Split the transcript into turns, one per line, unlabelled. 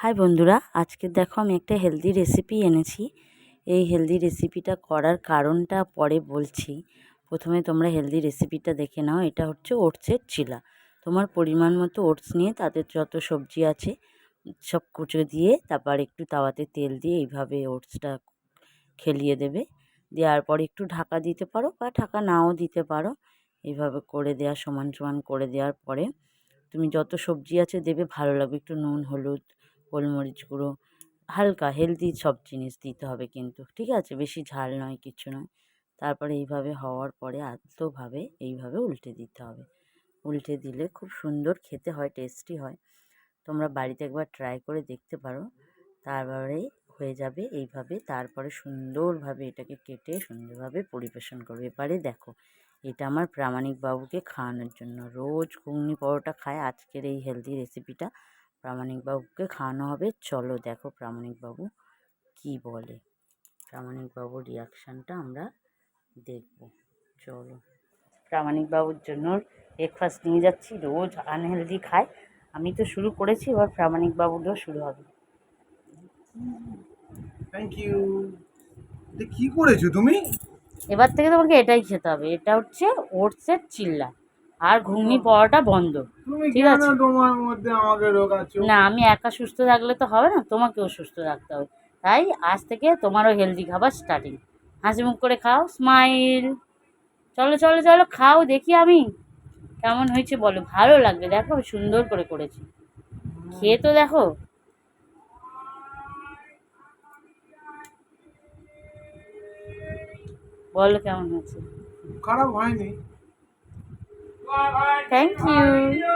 High বন্ধুরা, আজকে দেখো আমি একটা হেলদি রেসিপি এনেছি। এই হেলদি রেসিপিটা করার কারণটা পরে বলছি। প্রথমে তোমরা হেলদি রেসিপিটা দেখে নাও, এটা হচ্ছে ওটসের চিলা তোমার পরিমাণ মতো ওটস নিয়ে তাদের যত সবজি আছে, সব কুচো দিয়ে তারপর একটু তাওয়াতে তেল দিয়ে এইভাবে ওটসটা খেলিয়ে দেবে। দেওয়ার পর একটু ঢাকা দিতে পারো বা ঢাকা নাও দিতে পারো। এইভাবে করে দেওয়া সমান সমান করে দেওয়ার পরে তুমি যত সবজি আছে দেবে, ভালো লাগবে একটু নুন, হলুদ গোলমরিচ গুঁড়ো, হালকা হেলদি সব জিনিস দিতে হবে কিন্তু, ঠিক আছে? বেশি ঝাল নয়, কিছু নয়। তারপরে এইভাবে হওয়ার পরে আলতোভাবে এইভাবে উল্টে দিতে হবে। উল্টে দিলে খুব সুন্দর খেতে হয় টেস্টি হয়। তোমরা বাড়িতে একবার ট্রাই করে দেখতে পারো। তারপরে হয়ে যাবে এইভাবে। তারপরে সুন্দরভাবে এটাকে কেটে সুন্দরভাবে পরিবেশন করবে। এবারে দেখো, এটা আমার প্রামাণিক বাবুকে খাওয়ানোর জন্য। রোজ ঘুগনি পরোটা খায়। আজকের এই হেলদি রেসিপিটা প্রামাণিকবাবুকে খাওয়ানো হবে। চলো দেখো প্রামাণিকবাবু কি বলে। প্রামাণিকবাবুর রিয়াকশানটা আমরা দেখব। চলো। প্রামাণিকবাবুর জন্য ব্রেকফাস্ট নিয়ে যাচ্ছি। রোজ আনহেলদি খায়। আমি তো শুরু করেছি এবার প্রামাণিকবাবুরও শুরু হবে।
থ্যাংক ইউ কি করেছ তুমি?
এবার থেকে তোমাকে এটাই খেতে হবে। এটা হচ্ছে ওটসের চিল্লা। আর ঘুগনি পড়াটা বন্ধ। ঠিক আছে।
তোমার মধ্যে আমাকে রোগাচ্ছ?
না আমি একা সুস্থ থাকলে তো হবে না তোমাকেও সুস্থ রাখতে হবে। তাই আজ থেকে তোমারও হেলদি খাবার স্টার্টিং হাসি মুখ করে খাও স্মাইল চলো চলো চলো খাও দেখি আমি কেমন হয়েছে বলো। ভালো লাগবে দেখো সুন্দর করে করেছি। খেয়ে তো দেখো। বলো কেমন হয়েছে।
খারাপ হয়নি।
Thank you